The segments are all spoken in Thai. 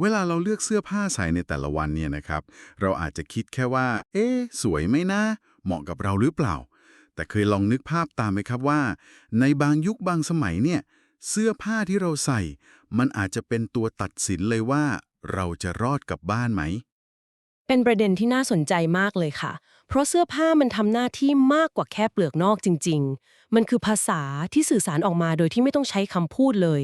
เวลาเราเลือกเสื้อผ้าใส่ในแต่ละวันเนี่ยนะครับ เราอาจจะคิดแค่ว่า เอ๊สวยไหมนะ เหมาะกับเราหรือเปล่า แต่เคยลองนึกภาพตามไหมครับว่า ในบางยุคบางสมัยเนี่ย เสื้อผ้าที่เราใส่ มันอาจจะเป็นตัวตัดสินเลยว่า เราจะรอดกลับบ้านไหม เป็นประเด็นที่น่าสนใจมากเลยค่ะ เพราะเสื้อผ้ามันทำหน้าที่มากกว่าแค่เปลือกนอกจริง ๆ มันคือภาษาที่สื่อสารออกมาโดยที่ไม่ต้องใช้คำพูดเลย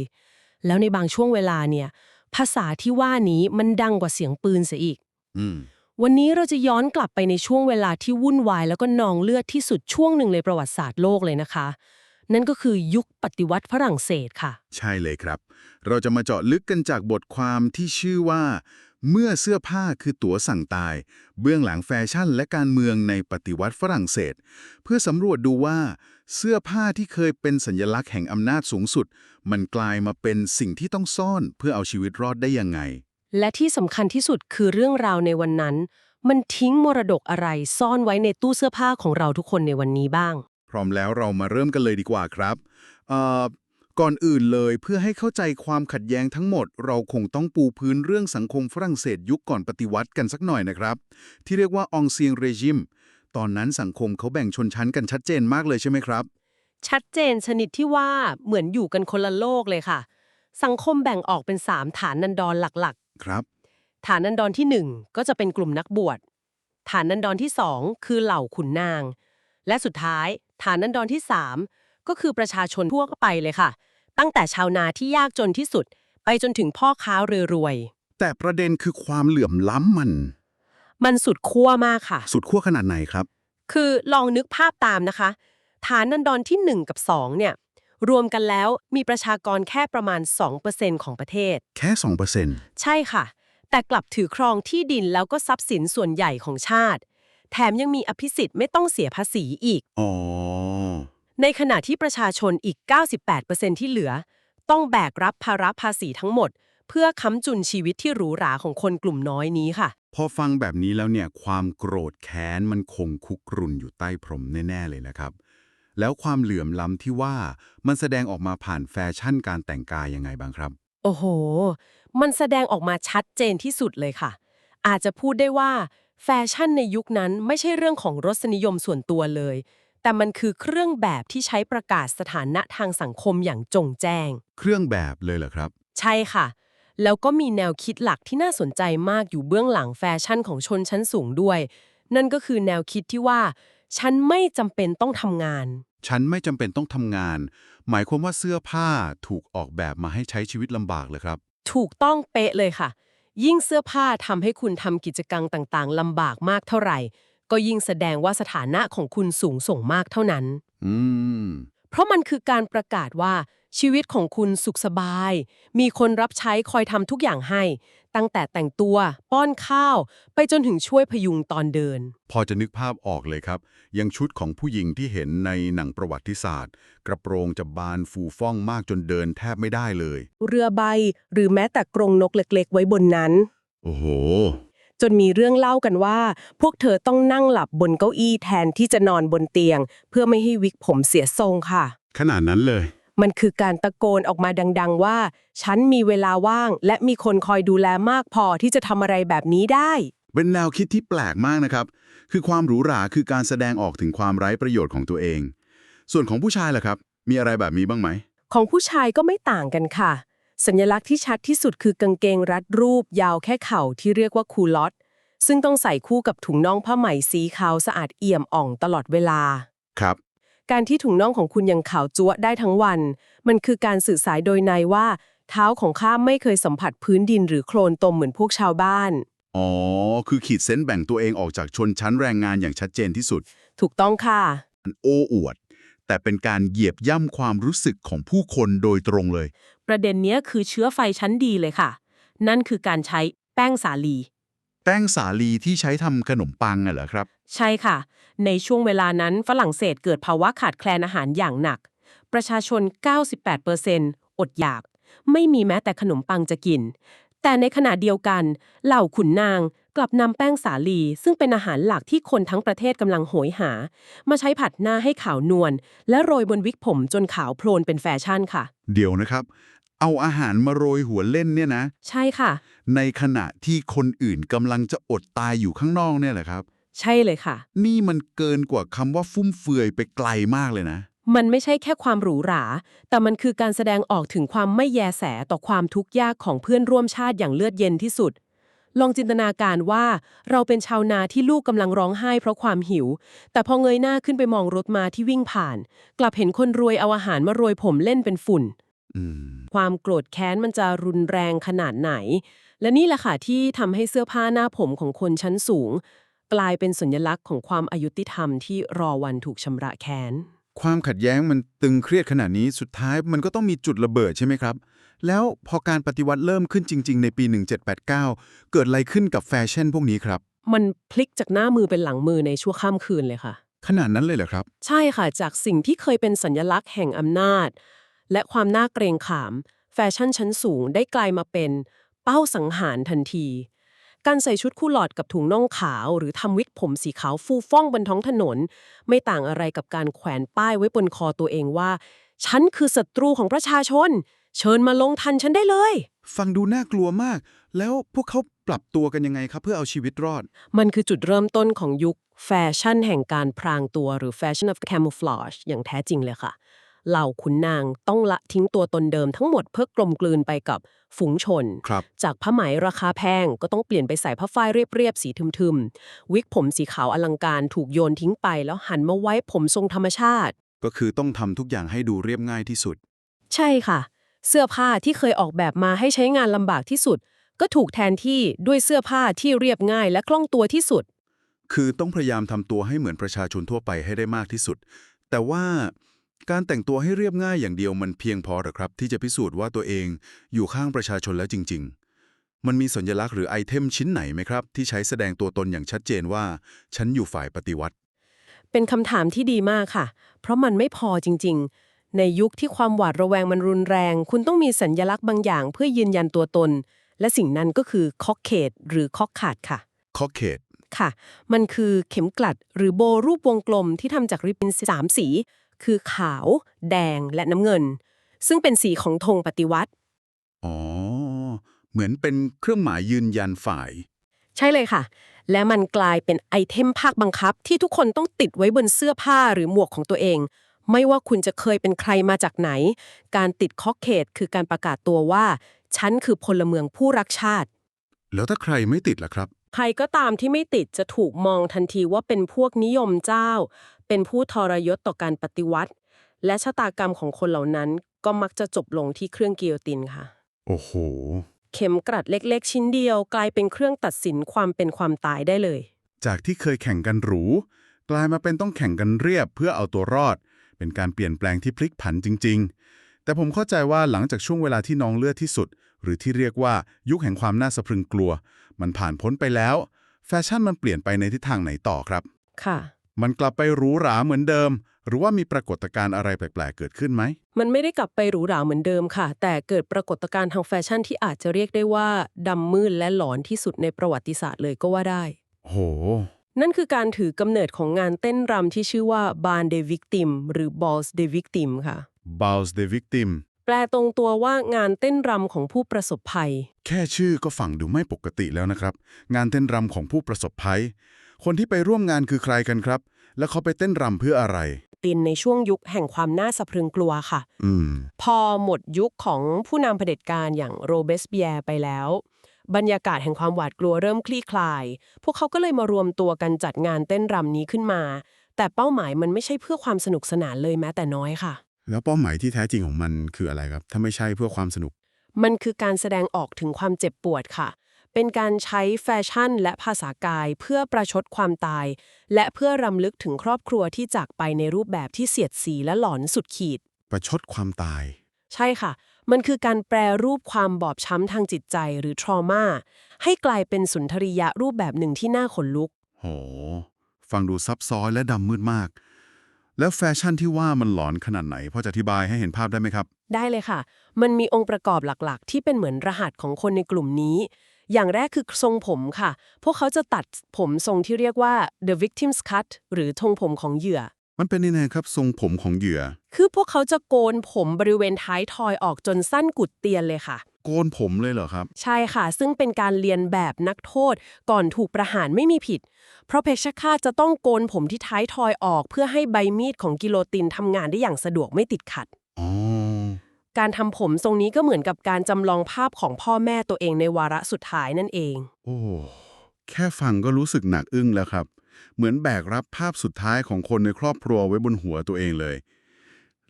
แล้วในบางช่วงเวลาเนี่ย ภาษาที่ว่านี้มันดังกว่าเสียงปืนเสียอีก อืม วันนี้เราจะย้อนกลับไปในช่วงเวลาที่วุ่นวายแล้วก็นองเลือดที่สุดช่วงหนึ่งในประวัติศาสตร์โลกเลยนะคะ นั่นก็คือยุคปฏิวัติฝรั่งเศสค่ะ ใช่เลยครับ เราจะมาเจาะลึกกันจากบทความที่ชื่อว่า เมื่อเสื้อผ้าคือตั๋วสั่งตาย เบื้องหลังแฟชั่นและการเมืองในปฏิวัติฝรั่งเศส เพื่อสำรวจดูว่า เสื้อผ้าที่เคยเป็นสัญลักษณ์แห่งอำนาจสูงสุด มันกลายมาเป็นสิ่งที่ต้องซ่อนเพื่อเอาชีวิตรอดได้ยังไง และที่สำคัญที่สุดคือเรื่องราวในวันนั้น มันทิ้งมรดกอะไรซ่อนไว้ในตู้เสื้อผ้าของเราทุกคนในวันนี้บ้าง พร้อมแล้วเรามาเริ่มกันเลยดีกว่าครับเอ่อก่อนอื่นเลยเพื่อให้เข้าใจความขัดแย้งทั้งหมด เราคงต้องปูพื้นเรื่องสังคมฝรั่งเศสยุคก่อนปฏิวัติกันสักหน่อยนะครับ ที่เรียกว่าองเซียงเรจิม ตอนนั้นสังคมเขาแบ่งชนชั้นกันชัดเจนมากเลยใช่ไหมครับ ชัดเจนชนิดที่ว่าเหมือนอยู่กันคนละโลกเลยค่ะ สังคมแบ่งออกเป็น 3 ฐานนันดรหลักครับๆฐานนันดรทีหนึ่1 ก็จะเป็นกลุ่มนักบวช ฐานนันดรที่ 2 คือเหล่าขุนนาง และสุดท้าย ฐานนันดรที่ 3 ก็คือประชาชนทั่วไปเลยค่ะ ตั้งแต่ชาวนาที่ยากจนที่สุด ไปจนถึงพ่อค้ารวย แต่ประเด็นคือความเหลื่อมล้ำมันๆ มันสุดขั้วมากค่ะ สุดขั้วขนาดไหนครับ คือลองนึกภาพตามนะคะ ฐานนันดรที่ 1 กับ 2 เนี่ย รวมกันแล้วมีประชากรแค่ประมาณ 2%ของประเทศ แค่ 2%ใช่ค่ะ แต่กลับถือครองที่ดินแล้วก็ทรัพย์สินส่วนใหญ่ของชาติ แถมยังมีอภิสิทธิ์ไม่ต้องเสียภาษีอีก อ๋อ ในขณะที่ประชาชนอีก 98%ที่เหลือ ต้องแบกรับภาระภาษีทั้งหมด เพื่อค้ำจุนชีวิตที่หรูหราของคนกลุ่มน้อยนี้ค่ะ พอฟังแบบนี้แล้วเนี่ยความโกรธแค้นมันคงคุกรุ่นอยู่ใต้พรมแน่ ๆ เลยนะครับ แล้วความเหลื่อมล้ำที่ว่ามันแสดงออกมาผ่านแฟชั่นการแต่งกายยังไงบ้างครับ โอ้โห มันแสดงออกมาชัดเจนที่สุดเลยค่ะ อาจจะพูดได้ว่าแฟชั่นในยุคนั้นไม่ใช่เรื่องของรสนิยมส่วนตัวเลย แต่มันคือเครื่องแบบที่ใช้ประกาศสถานะทางสังคมอย่างจงแจ้ง เครื่องแบบเลยเหรอครับ ใช่ค่ะ แล้วก็มีแนวคิดหลักที่น่าสนใจมากอยู่เบื้องหลังแฟชั่นของชนชั้นสูงด้วย นั่นก็คือแนวคิดที่ว่า ฉันไม่จำเป็นต้องทำงาน ฉันไม่จำเป็นต้องทำงาน หมายความว่าเสื้อผ้าถูกออกแบบมาให้ใช้ชีวิตลำบากเลยครับ ถูกต้องเป๊ะเลยค่ะ ยิ่งเสื้อผ้าทำให้คุณทำกิจกรรมต่างๆลำบากมากเท่าไหร่ ก็ยิ่งแสดงว่าสถานะของคุณสูงส่งมากเท่านั้น อืม เพราะมันคือการประกาศว่า ชีวิตของคุณสุขสบาย มีคนรับใช้คอยทำทุกอย่างให้ ตั้งแต่แต่งตัว ป้อนข้าว ไปจนถึงช่วยพยุงตอนเดิน พอจะนึกภาพออกเลยครับ ยังชุดของผู้หญิงที่เห็นในหนังประวัติศาสตร์ กระโปรงจะบานฟูฟ่องมากจนเดินแทบไม่ได้เลย เรือใบ หรือแม้แต่กรงนกเล็กๆ ไว้บนนั้น โอ้โห จนมีเรื่องเล่ากันว่า พวกเธอต้องนั่งหลับบนเก้าอี้แทนที่จะนอนบนเตียง เพื่อไม่ให้วิกผมเสียทรงค่ะ ขนาดนั้นเลย มันคือการตะโกนออกมาดัง ๆ ว่า ฉันมีเวลาว่าง และมีคนคอยดูแลมากพอที่จะทำอะไรแบบนี้ได้ เป็นแนวคิดที่แปลกมากนะครับ คือความหรูหราคือการแสดงออกถึงความไร้ประโยชน์ของตัวเอง ส่วนของผู้ชายล่ะครับ มีอะไรแบบนี้บ้างไหม ของผู้ชายก็ไม่ต่างกันค่ะ สัญลักษณ์ที่ชัดที่สุดคือกางเกงรัดรูป ยาวแค่เข่าที่เรียกว่าคูลอตซึ่งต้องใส่คู่กับถุงน่องผ้าไหมสีขาวสะอาดเอี่ยมอ่องตลอดเวลา ครับ การที่ถุงน่องของคุณยังขาวจั๊วะได้ทั้งวัน มันคือการสื่อสารโดยในว่า เท้าของข้าไม่เคยสัมผัสพื้นดินหรือโคลนตมเหมือนพวกชาวบ้าน อ๋อ คือขีดเส้นแบ่งตัวเองออกจากชนชั้นแรงงานอย่างชัดเจนที่สุด ถูกต้องค่ะ มันโอ้อวด แต่เป็นการเหยียบย่ำความรู้สึกของผู้คนโดยตรงเลย ประเด็นเนี้ยคือเชื้อไฟชั้นดีเลยค่ะ นั่นคือการใช้แป้งสาลี แป้งสาลีที่ใช้ทำขนมปังน่ะเหรอครับ ใช่ค่ะ ในช่วงเวลานั้นฝรั่งเศสเกิดภาวะขาดแคลนอาหารอย่างหนัก ประชาชน 98%อดอยาก ไม่มีแม้แต่ขนมปังจะกิน แต่ในขณะเดียวกัน เหล่าขุนนางกลับนำแป้งสาลี ซึ่งเป็นอาหารหลักที่คนทั้งประเทศกำลังโหยหา มาใช้ผัดหน้าให้ขาวนวลและโรยบนวิกผมจนขาวโพลนเป็นแฟชั่นค่ะ เดี๋ยวนะครับ เอาอาหารมาโรยหัวเล่นเนี่ยนะ ใช่ค่ะ ในขณะที่คนอื่นกำลังจะอดตายอยู่ข้างนอกเนี่ยแหละครับ ใช่เลยค่ะ นี่มันเกินกว่าคำว่าฟุ่มเฟือยไปไกลมากเลยนะ มันไม่ใช่แค่ความหรูหรา แต่มันคือการแสดงออกถึงความไม่แยแสต่อความทุกข์ยากของเพื่อนร่วมชาติอย่างเลือดเย็นที่สุด ลองจินตนาการว่าเราเป็นชาวนาที่ลูกกำลังร้องไห้เพราะความหิว แต่พอเงยหน้าขึ้นไปมองรถมาที่วิ่งผ่าน กลับเห็นคนรวยเอาอาหารมาโรยผมเล่นเป็นฝุ่น อืม ความโกรธแค้นมันจะรุนแรงขนาดไหน และนี่แหละค่ะที่ทำให้เสื้อผ้าหน้าผมของคนชั้นสูง กลายเป็นสัญลักษณ์ของความอายุติธรรมที่รอวันถูกชำระแค้น ความขัดแย้งมันตึงเครียดขนาดนี้สุดท้ายมันก็ต้องมีจุดระเบิดใช่ไหมครับ แล้วพอการปฏิวัติเริ่มขึ้นจริง ๆ ในปี 1789 เกิดอะไรขึ้นกับแฟชั่นพวกนี้ครับ มันพลิกจากหน้ามือเป็นหลังมือในชั่วข้ามคืนเลยค่ะ ขนาดนั้นเลยเหรอครับ ใช่ค่ะ จากสิ่งที่เคยเป็นสัญลักษณ์แห่งอำนาจ และความน่าเกรงขาม แฟชั่นชั้นสูงได้กลายมาเป็น เป้าสังหารทันที การใส่ชุดคู่หลอดกับถุงน่องขาว หรือทำวิกผมสีขาวฟูฟ่องบนท้องถนน ไม่ต่างอะไรกับการแขวนป้ายไว้บนคอตัวเองว่า ฉันคือศัตรูของประชาชน เชิญมาลงทันฉันได้เลย ฟังดูน่ากลัวมาก แล้วพวกเขาปรับตัวกันยังไงครับเพื่อเอาชีวิตรอด มันคือจุดเริ่มต้นของยุคแฟชั่นแห่งการพรางตัวหรือ Fashion of Camouflage อย่างแท้จริงเลยค่ะ เหล่าขุนนางต้องละทิ้งตัวตนเดิมทั้งหมดเพื่อกลมกลืนไปกับฝูงชนครับจากผ้าไหมราคาแพงก็ต้องเปลี่ยนไปใส่ผ้าฝ้ายเรียบๆสีทึมๆ วิกผมสีขาวอลังการถูกโยนทิ้งไป แล้วหันมาไว้ผมทรงธรรมชาติ ก็คือต้องทำทุกอย่างให้ดูเรียบง่ายที่สุด ใช่ค่ะ เสื้อผ้าที่เคยออกแบบมาให้ใช้งานลำบากที่สุด ก็ถูกแทนที่ด้วยเสื้อผ้าที่เรียบง่ายและคล่องตัวที่สุด คือต้องพยายามทำตัวให้เหมือนประชาชนทั่วไปให้ได้มากที่สุด แต่ว่า การแต่งตัวให้เรียบง่ายอย่างเดียวมันเพียงพอหรือครับ ที่จะพิสูจน์ว่าตัวเองอยู่ข้างประชาชนแล้วจริง ๆ มันมีสัญลักษณ์หรือไอเทมชิ้นไหนไหมครับ ที่ใช้แสดงตัวตนอย่างชัดเจนว่า ฉันอยู่ฝ่ายปฏิวัติ เป็นคำถามที่ดีมากค่ะ เพราะมันไม่พอจริง ๆ ในยุคที่ความหวาดระแวงมันรุนแรง คุณต้องมีสัญญลักษณ์บางอย่าง เพื่อยืนยันตัวตน และสิ่งนั้นก็คือคอกเคดหรือคอกขาดค่ะคอเคดค่ะ มันคือเข็มกลัดหรือโบรูปวงกลมที่ทำจากริบบิ้นสามสี คือขาว แดงและน้ำเงิน ซึ่งเป็นสีของธงปฏิวัติ อ๋อ เหมือนเป็นเครื่องหมายยืนยันฝ่าย ใช่เลยค่ะ และมันกลายเป็นไอเทมภาคบังคับ ที่ทุกคนต้องติดไว้บนเสื้อผ้าหรือหมวกของตัวเอง ไม่ว่าคุณจะเคยเป็นใครมาจากไหน การติดคอกเคดคือการประกาศตัวว่า ฉันคือพลเมืองผู้รักชาติ แล้วถ้าใครไม่ติดล่ะครับ ใครก็ตามที่ไม่ติดจะถูกมองทันทีว่าเป็นพวกนิยมเจ้า เป็นผู้ทรยศต่อการปฏิวัติ และชะตากรรมของคนเหล่านั้นก็มักจะจบลงที่เครื่องกิโยตินค่ะ โอ้โห เข็มกลัดเล็ก ๆ ชิ้นเดียวกลายเป็นเครื่องตัดสินความเป็นความตายได้เลย จากที่เคยแข่งกันหรู กลายมาเป็นต้องแข่งกันเรียบเพื่อเอาตัวรอด เป็นการเปลี่ยนแปลงที่พลิกผันจริง ๆ แต่ผมเข้าใจว่าหลังจากช่วงเวลาที่น้องเลือดที่สุด หรือที่เรียกว่ายุคแห่งความน่าสะพรึงกลัว มันผ่านพ้นไปแล้ว แฟชั่นมันเปลี่ยนไปในทิศทางไหนต่อครับ ค่ะ มันกลับไปหรูหราเหมือนเดิม หรือว่ามีปรากฏการณ์อะไรแปลกๆเกิดขึ้นไหม มันไม่ได้กลับไปหรูหราเหมือนเดิมค่ะ แต่เกิดปรากฏการณ์ทางแฟชั่นที่อาจจะเรียกได้ว่าดำมืดและหลอนที่สุดในประวัติศาสตร์เลยก็ว่าได้ โห นั่นคือการถือกำเนิดของงานเต้นรำที่ชื่อว่า Bal de Victim หรือ Balls de Victim ค่ะ Bows the Victim แปลตรงตัวว่างานเต้นรำของผู้ประสบภัย แค่ชื่อก็ฟังดูไม่ปกติแล้วนะครับ งานเต้นรำของผู้ประสบภัย คนที่ไปร่วมงานคือใครกันครับ แล้วเขาไปเต้นรำเพื่ออะไร ตินในช่วงยุคแห่งความน่าสะพรึงกลัวค่ะ อืม พอหมดยุคของผู้นำเผด็จการอย่างโรเบสเปียร์ไปแล้ว บรรยากาศแห่งความหวาดกลัวเริ่มคลี่คลาย พวกเขาก็เลยมารวมตัวกันจัดงานเต้นรำนี้ขึ้นมา แต่เป้าหมายมันไม่ใช่เพื่อความสนุกสนานเลยแม้แต่น้อยค่ะ แล้วเป้าหมายที่แท้จริงของมันคืออะไรครับ ถ้าไม่ใช่เพื่อความสนุก มันคือการแสดงออกถึงความเจ็บปวดค่ะ เป็นการใช้แฟชั่นและภาษากายเพื่อประชดความตาย และเพื่อรำลึกถึงครอบครัวที่จากไปในรูปแบบที่เสียดสีและหลอนสุดขีด ประชดความตาย ใช่ค่ะ มันคือการแปรรูปความบอบช้ำทางจิตใจหรือ trauma ให้กลายเป็นสุนทรียะรูปแบบหนึ่งที่น่าขนลุก โห ฟังดูซับซ้อนและดำมืดมาก แล้วแฟชั่นที่ว่ามันหลอนขนาดไหนพอจะอธิบายให้เห็นภาพได้ไหมครับ ได้เลยค่ะ มันมีองค์ประกอบหลักๆ ที่เป็นเหมือนรหัสของคนในกลุ่มนี้ อย่างแรกคือทรงผมค่ะ พวกเขาจะตัดผมทรงที่เรียกว่า the victim's cut หรือทรงผมของเหยื่อ มันเป็นยังไงครับทรงผมของเหยื่อ คือพวกเขาจะโกนผมบริเวณท้ายทอยออกจนสั้นกุดเตียนเลยค่ะ โกนผมเลยเหรอครับ ใช่ค่ะ ซึ่งเป็นการเรียนแบบนักโทษก่อนถูกประหารไม่มีผิด เพราะเพชฌฆาตจะต้องโกนผมที่ท้ายทอยออก เพื่อให้ใบมีดของกิโลตินทำงานได้อย่างสะดวกไม่ติดขัด อ๋อ การทำผมทรงนี้ก็เหมือนกับการจำลองภาพของพ่อแม่ตัวเองในวาระสุดท้ายนั่นเอง โอ้ แค่ฟังก็รู้สึกหนักอึ้งแล้วครับ เหมือนแบกรับภาพสุดท้ายของคนในครอบครัวไว้บนหัวตัวเองเลย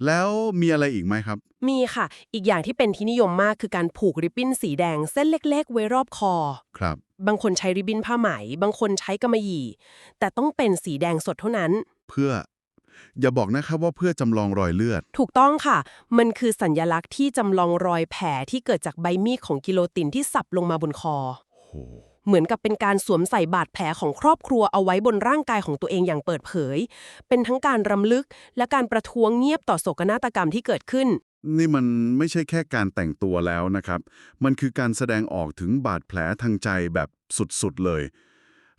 แล้วมีอะไรอีกไหมครับ มีค่ะ อีกอย่างที่เป็นที่นิยมมากคือการผูกริบบิ้นสีแดงเส้นเล็ก ๆ ไว้รอบคอ ครับ บางคนใช้ริบบิ้นผ้าไหม บางคนใช้กำมะหยี่ แต่ต้องเป็นสีแดงสดเท่านั้น เพื่อ อย่าบอกนะครับว่าเพื่อจำลองรอยเลือด ถูกต้องค่ะ มันคือสัญญลักษณ์ที่จำลองรอยแผลที่เกิดจากใบมีดของกิโลตินที่สับลงมาบนคอ โห เหมือนกับเป็นการสวมใส่บาดแผลของครอบครัวเอาไว้บนร่างกายของตัวเองอย่างเปิดเผย เป็นทั้งการรำลึกและการประท้วงเงียบต่อโศกนาฏกรรมที่เกิดขึ้น นี่มันไม่ใช่แค่การแต่งตัวแล้วนะครับ มันคือการแสดงออกถึงบาดแผลทางใจแบบสุดๆเลย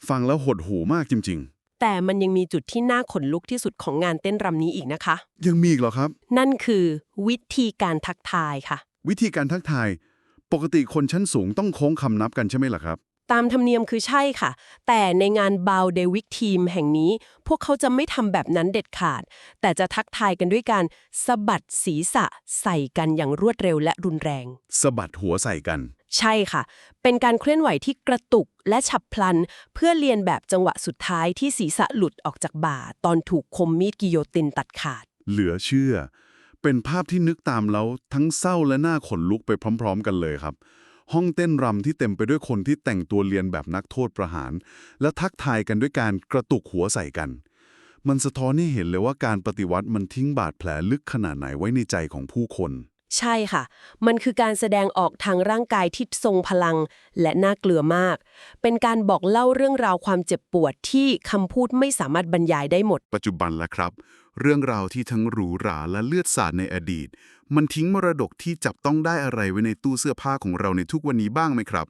ฟังแล้วหดหูมากจริง แต่มันยังมีจุดที่น่าขนลุกที่สุดของงานเต้นรำนี้อีกนะคะๆยังมีอีกเหรอครับ นั่นคือวิธีการทักทายค่ะ วิธีการทักทาย ปกติคนชั้นสูงต้องโค้งคำนับกันใช่ไหมล่ะครับ ตามธรรมเนียมคือใช่ค่ะ แต่ในงานบาวเดวิกทีมแห่งนี้ พวกเขาจะไม่ทำแบบนั้นเด็ดขาด แต่จะทักทายกันด้วยการสะบัดศีรษะใส่กันอย่างรวดเร็วและรุนแรง สะบัดหัวใส่กัน ใช่ค่ะ เป็นการเคลื่อนไหวที่กระตุกและฉับพลัน เพื่อเลียนแบบจังหวะสุดท้ายที่ศีรษะหลุดออกจากบ่า ตอนถูกคมมีดกิโยตินตัดขาด เหลือเชื่อ เป็นภาพที่นึกตามแล้วทั้งเศร้าและหน่าขนลุกไปพร้อม ๆ กันเลยครับ ห้องเต้นรำที่เต็มไปด้วยคนที่แต่งตัวเรียนแบบนักโทษประหาร และทักทายกันด้วยการกระตุกหัวใส่กัน มันสะท้อนให้เห็นเลยว่าการปฏิวัติมันทิ้งบาดแผลลึกขนาดไหนไว้ในใจของผู้คน ใช่ค่ะ มันคือการแสดงออกทางร่างกายที่ทรงพลัง และน่าเกลือมาก เป็นการบอกเล่าเรื่องราวความเจ็บปวดที่คำพูดไม่สามารถบรรยายได้หมด ปัจจุบันแล้วครับ เรื่องราวที่ทั้งหรูหราและเลือดสาดในอดีต มันทิ้งมรดกที่จับต้องได้อะไรไว้ในตู้เสื้อผ้าของเราในทุกวันนี้บ้างไหมครับ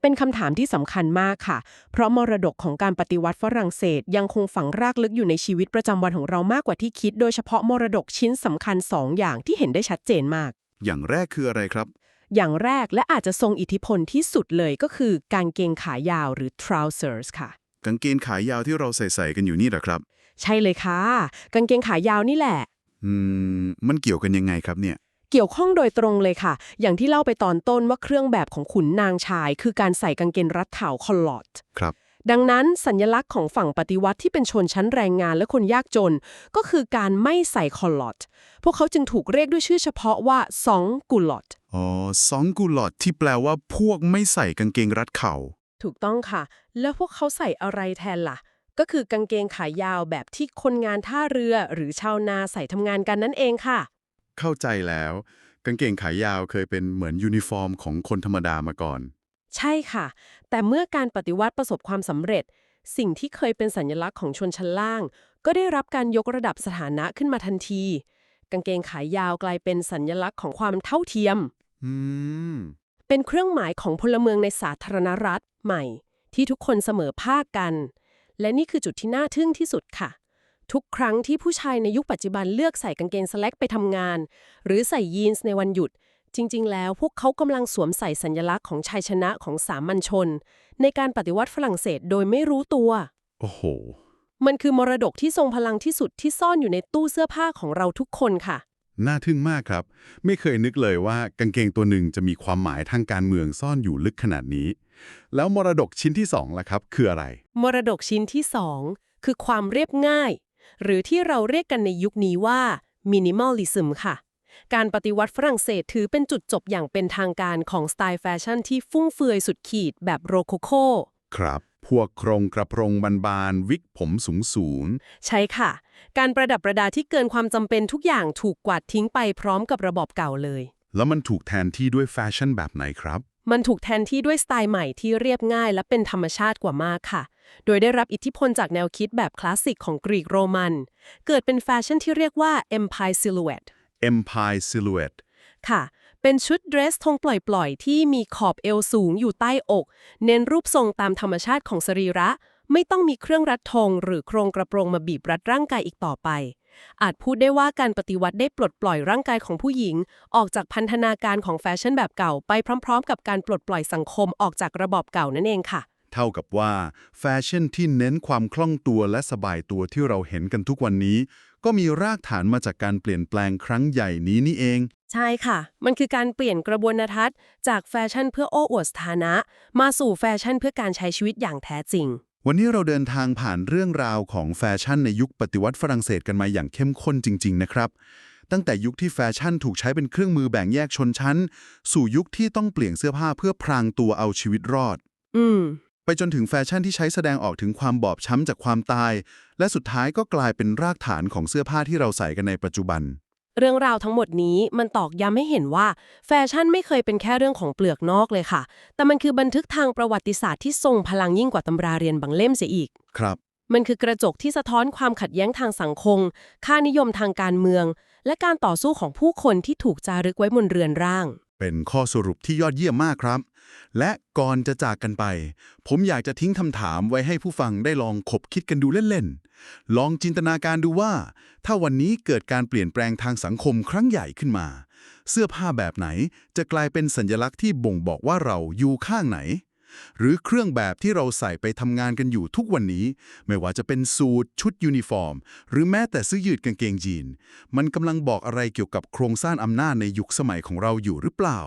เป็นคำถามที่สำคัญมากค่ะ เพราะมรดกของการปฏิวัติฝรั่งเศส ยังคงฝังรากลึกอยู่ในชีวิตประจำวันของเรามากกว่าที่คิด โดยเฉพาะมรดกชิ้นสำคัญสองอย่างที่เห็นได้ชัดเจนมาก อย่างแรกคืออะไรครับ อย่างแรกและอาจจะทรงอิทธิพลที่สุดเลยก็คือกางเกงขายาวหรือ trousers ค่ะ กางเกงขายาวที่เราใส่ใส่กันอยู่นี่แหละครับ ใช่เลยค่ะ กางเกงขายาวนี่แหละ อืม มันเกี่ยวกันยังไงครับเนี่ย เกี่ยวข้องโดยตรงเลยค่ะ อย่างที่เล่าไปตอนต้นว่าเครื่องแบบของขุนนางชาย คือการใส่กางเกงรัดเข่าคอลลอตครับ ดังนั้นสัญลักษณ์ของฝั่งปฏิวัติที่เป็นชนชั้นแรงงานและคนยากจน ก็คือการไม่ใส่คอลลอตพวกเขาจึงถูกเรียกด้วยชื่อเฉพาะว่าซองกุลอตอ๋อซองกูลอดที่แปลว่าพวกไม่ใส่กางเกงรัดเข่า ถูกต้องค่ะ แล้วพวกเขาใส่อะไรแทนล่ะ ก็คือกางเกงขายาวแบบที่คนงานท่าเรือหรือชาวนาใส่ทำงานกันนั่นเองค่ะ เข้าใจแล้ว กางเกงขายาวเคยเป็นเหมือนยูนิฟอร์มของคนธรรมดามาก่อน ใช่ค่ะ แต่เมื่อการปฏิวัติประสบความสำเร็จ สิ่งที่เคยเป็นสัญลักษณ์ของชนชั้นล่าง ก็ได้รับการยกระดับสถานะขึ้นมาทันที กางเกงขายาวกลายเป็นสัญลักษณ์ของความเท่าเทียมอืมเป็นเครื่องหมายของพลเมืองในสาธารณรัฐใหม่ ที่ทุกคนเสมอภาคกัน และนี่คือจุดที่น่าทึ่งที่สุดค่ะ ทุกครั้งที่ผู้ชายในยุคปัจจุบันเลือกใส่กางเกงสแลกไปทำงาน หรือใส่ยีนส์ในวันหยุด จริง ๆ แล้วพวกเขากำลังสวมใส่สัญลักษณ์ของชัยชนะของสามัญชน ในการปฏิวัติฝรั่งเศสโดยไม่รู้ตัว โอ้โห มันคือมรดกที่ทรงพลังที่สุดที่ซ่อนอยู่ในตู้เสื้อผ้าของเราทุกคนค่ะ น่าทึ่งมากครับ ไม่เคยนึกเลยว่ากางเกงตัวหนึ่งจะมีความหมายทางการเมืองซ่อนอยู่ลึกขนาดนี้ แล้วมรดกชิ้นที่สองล่ะครับ คืออะไร มรดกชิ้นที่2คือความเรียบง่าย หรือที่เราเรียกกันในยุคนี้ว่า minimalism ค่ะ การปฏิวัติฝรั่งเศสถือเป็นจุดจบอย่างเป็นทางการของสไตล์แฟชั่นที่ฟุ่มเฟือยสุดขีดแบบโรโคโคครับ พวกโครงกระโปรงบานๆวิกผมสูงสูงใช่ค่ะ การประดับประดาที่เกินความจำเป็นทุกอย่างถูกกวาดทิ้งไปพร้อมกับระบอบเก่าเลยๆแล้วมันถูกแทนที่ด้วยแฟชั่นแบบไหนครับ มันถูกแทนที่ด้วยสไตล์ใหม่ที่เรียบง่ายและเป็นธรรมชาติกว่ามากค่ะ โดยได้รับอิทธิพลจากแนวคิดแบบคลาสสิกของกรีกโรมัน เกิดเป็นแฟชั่นที่เรียกว่า Empire Silhouette Empire Silhouette ค่ะ เป็นชุดเดรสทรงปล่อยๆ ที่มีขอบเอวสูงอยู่ใต้อก เน้นรูปทรงตามธรรมชาติของสรีระ ไม่ต้องมีเครื่องรัดธงหรือโครงกระโปรงมาบีบรัดร่างกายอีกต่อไป อาจพูดได้ว่าการปฏิวัติได้ปลดปล่อยร่างกายของผู้หญิง ออกจากพันธนาการของแฟชั่นแบบเก่าไปพร้อม ๆ กับการปลดปล่อยสังคมออกจากระบอบเก่านั่นเองค่ะเท่ากับว่าแฟชั่นที่เน้นความคล่องตัวและสบายตัวที่เราเห็นกันทุกวันนี้ ก็มีรากฐานมาจากการเปลี่ยนแปลงครั้งใหญ่นี้นี่เอง ใช่ค่ะ มันคือการเปลี่ยนกระบวนทัศน์ จากแฟชั่นเพื่อโอ้อวดสถานะ มาสู่แฟชั่นเพื่อการใช้ชีวิตอย่างแท้จริง วันนี้เราเดินทางผ่านเรื่องราวของแฟชั่นในยุคปฏิวัติฝรั่งเศสกันมาอย่างเข้มข้นจริง ๆ นะครับ ตั้งแต่ยุคที่แฟชั่นถูกใช้เป็นเครื่องมือแบ่งแยกชนชั้น สู่ยุคที่ต้องเปลี่ยนเสื้อผ้าเพื่อพรางตัวเอาชีวิตรอด อืม ไปจนถึงแฟชั่นที่ใช้แสดงออกถึงความบอบช้ำจากความตาย และสุดท้ายก็กลายเป็นรากฐานของเสื้อผ้าที่เราใส่กันในปัจจุบัน เรื่องราวทั้งหมดนี้มันตอกย้ำให้เห็นว่า แฟชั่นไม่เคยเป็นแค่เรื่องของเปลือกนอกเลยค่ะ แต่มันคือบันทึกทางประวัติศาสตร์ที่ทรงพลังยิ่งกว่าตำราเรียนบางเล่มเสียอีก ครับ มันคือกระจกที่สะท้อนความขัดแย้งทางสังคม ค่านิยมทางการเมือง และการต่อสู้ของผู้คนที่ถูกจารึกไว้บนเรือนร่าง เป็นข้อสรุปที่ยอดเยี่ยมมากครับ และก่อนจะจากกันไป ผมอยากจะทิ้งคำถามไว้ให้ผู้ฟังได้ลองคบคิดกันดูเล่นๆ ลองจินตนาการดูว่า ถ้าวันนี้เกิดการเปลี่ยนแปลงทางสังคมครั้งใหญ่ขึ้นมา เสื้อผ้าแบบไหนจะกลายเป็นสัญลักษณ์ที่บ่งบอกว่าเราอยู่ข้างไหน หรือเครื่องแบบที่เราใส่ไปทำงานกันอยู่ทุกวันนี้ ไม่ว่าจะเป็นสูทชุดยูนิฟอร์ม หรือแม้แต่เสื้อยืดกางเกงยีน มันกำลังบอกอะไรเกี่ยวกับโครงสร้างอำนาจในยุคสมัยของเราอยู่หรือเปล่า